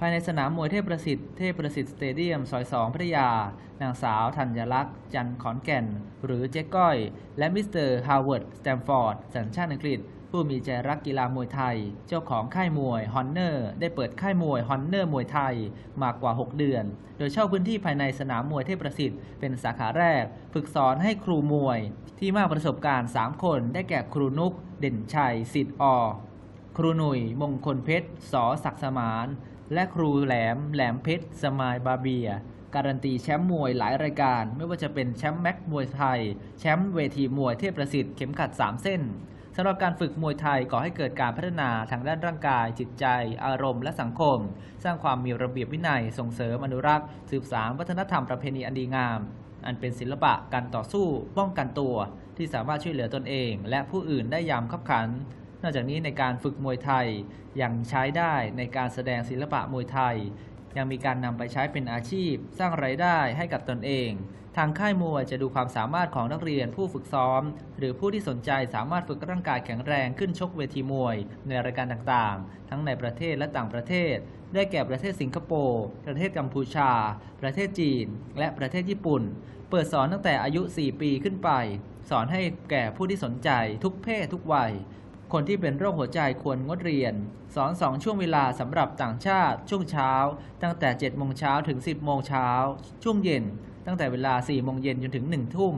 ภายในสนามมวยเทพประสิทธิ์เทพประสิทธิ์สเตเดียมซอยสองพัทยา นางสาวธัญลักษณ์ จันทร์ขอนแก่น หรือเจ๊ก้อย และมิสเตอร์ฮาวเวิร์ดสแตมฟอร์ด สัญชาติอังกฤษ ผู้มีใจรักกีฬามวยไทย เจ้าของค่ายมวยฮอนเนอร์ได้เปิดค่ายมวยฮอนเนอร์มวยไทยมากกว่า 6 เดือน โดยเช่าพื้นที่ภายในสนามมวยเทพประสิทธิ์เป็นสาขาแรก ฝึกสอนให้ครูมวย ที่มากประสบการณ์ 3 คน ได้แก่ครูนุก เด่นชัยสิทธิ์อครูหนุ่ยมงคลเพชรสอศักสมาน และครูแหลม แหลมเพชร สมายบาเบีย การันตีแชมป์มวยหลายรายการ ไม่ว่าจะเป็นแชมป์แม็กมวยไทย แชมป์เวทีมวยเทพประสิทธิ์เข็มขัด 3 เส้นสำหรับการฝึกมวยไทยก่อให้เกิดการพัฒนาทางด้านร่างกาย จิตใจ อารมณ์และสังคม สร้างความมีระเบียบวินัย ส่งเสริมอนุรักษ์ สืบสานวัฒนธรรมประเพณีอันดีงาม อันเป็นศิลปะการต่อสู้ป้องกันตัว ที่สามารถช่วยเหลือตนเอง และผู้อื่นได้ยามคับขัน นอกจากนี้ในการฝึกมวยไทยยังใช้ได้ในการแสดงศิลปะมวยไทย ยังมีการนำไปใช้เป็นอาชีพ สร้างไรายได้ให้กับตนเอง ทางค่ายมวยจะดูความสามารถของนักเรียนผู้ฝึกซ้อม หรือผู้ที่สนใจสามารถฝึกร่างกายแข็งแรงขึ้นชกเวทีมวย ในรายการต่างๆ ทั้งในประเทศและต่างประเทศ ได้แก่ประเทศสิงคโปร์ประเทศกัมพูชา ประเทศจีน และประเทศญี่ปุ่น เปิดสอนตั้งแต่อายุ 4 ปีขึ้นไป สอนให้แก่ผู้ที่สนใจทุกเพศทุกวัย คนที่เป็นโรคหัวใจควรงดเรียน สอน 2 ช่วงเวลาสำหรับต่างชาติ ช่วงเช้า ตั้งแต่ 7 โมงเช้าถึง 10 โมงเช้า ช่วงเย็น ตั้งแต่เวลา 4 โมงเย็นจนถึง 1 ทุ่ม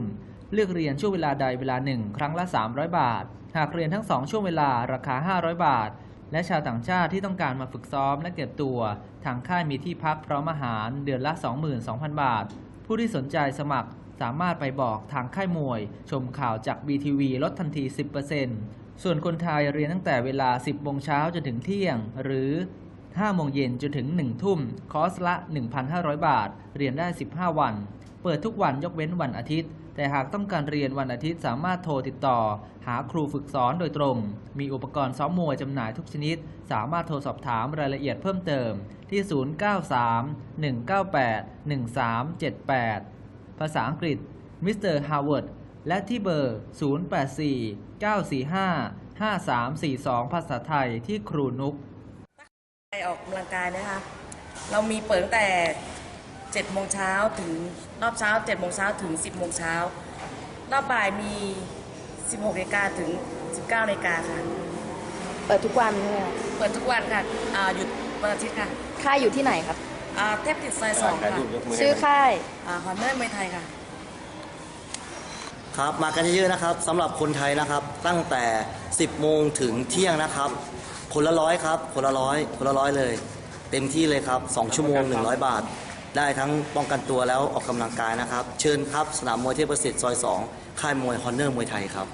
เลือกเรียนช่วงเวลาใดเวลา1ครั้งละ 300 บาท หากเรียนทั้ง 2 ช่วงเวลาราคา 500 บาท และชาวต่างชาติที่ต้องการมาฝึกซ้อมและเก็บตัว ทางค่ายมีที่พักพร้อมอาหาร เดือนละ 22,000 บาท ผู้ที่สนใจสมัครสามารถไปบอกทางค่ายมวย ชมข่าวจาก BTV ลดทันที 10% ส่วนคนไทยเรียนตั้งแต่เวลา 10 โมงเช้าจนถึงเที่ยง หรือ 5 โมงเย็นจนถึง 1 ทุ่ม คอร์สละ 1,500 บาท เรียนได้ 15 วัน เปิดทุกวันยกเว้นวันอาทิตย์ แต่หากต้องการเรียนวันอาทิตย์สามารถโทรติดต่อ หาครูฝึกสอนโดยตรง มีอุปกรณ์ซ้อมมวยจำหน่ายทุกชนิด สามารถโทรสอบถามรายละเอียดเพิ่มเติมที่ 093 198 1378 ภาษาอังกฤษมิสเตอร์ฮาวเวิร์ด และที่เบอร์ 084 945 5342 ภาษาไทยที่ครูนุกไปออกกำลังกายนะคะ เรามีเปิดตั้งแต่7โมงเช้าถึงรอบเช้า7โมงเช้าถึง 10โมงเช้ารอบบ่ายมี 16นาฬิกาถึง 19นาฬิกาค่ะ เปิดทุกวันใช่ไหมคะเปิดทุกวันค่ะอ่าหยุดวันอาทิตย์ค่ะค่ายอยู่ที่ไหนครับ อ่าเทพติดซอยสองค่ะ ชื่อค่าย อ่าฮอนเนอร์เมืองไทยค่ะ ครับมากันเยอะๆนะครับสำหรับคนไทยนะครับ ตั้งแต่ 10 โมงถึงเที่ยงนะครับ คนละร้อยครับ คนละร้อยคนละร้อยเลย เต็มที่เลยครับ2ชั่วโมง 100 บาท ได้ทั้งป้องกันตัวแล้วออกกำลังกายนะครับ เชิญครับสนามมวยเทพประสิทธิ์ซอย 2 ค่ายมวยฮอนเนอร์มวยไทยครับ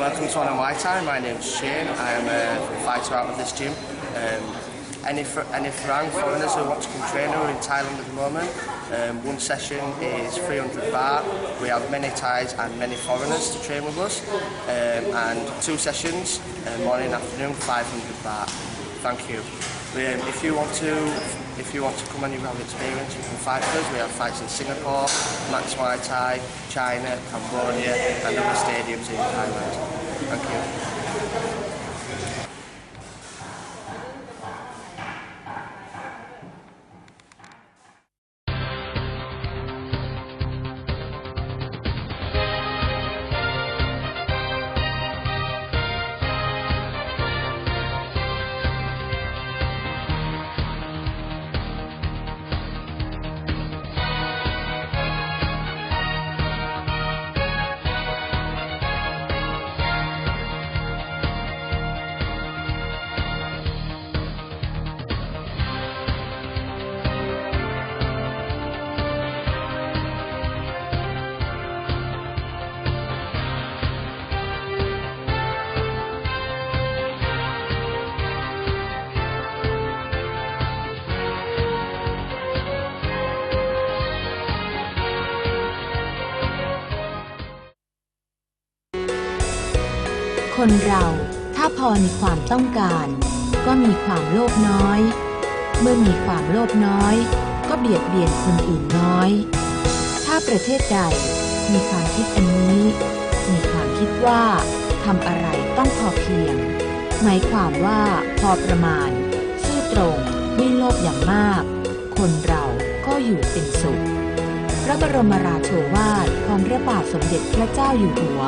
Welcome to one of my time. My name's Shane. I'm a fighter out of this gym. Um, any, any foreign foreigners who want to come train are in Thailand at the moment, um, one session is 300 baht. We have many Thais and many foreigners to train with us. Um, and two sessions, uh, morning and afternoon, 500 baht. Thank you. Um, if you want to if you want to come and you have experience, you can fight with us. We have fights in Singapore, Max Muay Thai, China, Cambodia, and other stadiums in Thailand. Thank you. คนเราถ้าพอมีความต้องการ ก็มีความโลภน้อย เมื่อมีความโลภน้อย ก็เบียดเบียนคนอื่นน้อย ถ้าประเทศใดมีความคิดอันนี้ มีความคิดว่าทำอะไรต้องพอเพียง หมายความว่าพอประมาณ ซื่อตรงไม่โลภอย่างมาก คนเราก็อยู่เป็นสุข พระบรมราโชวาทของพระบาทสมเด็จพระเจ้าอยู่หัว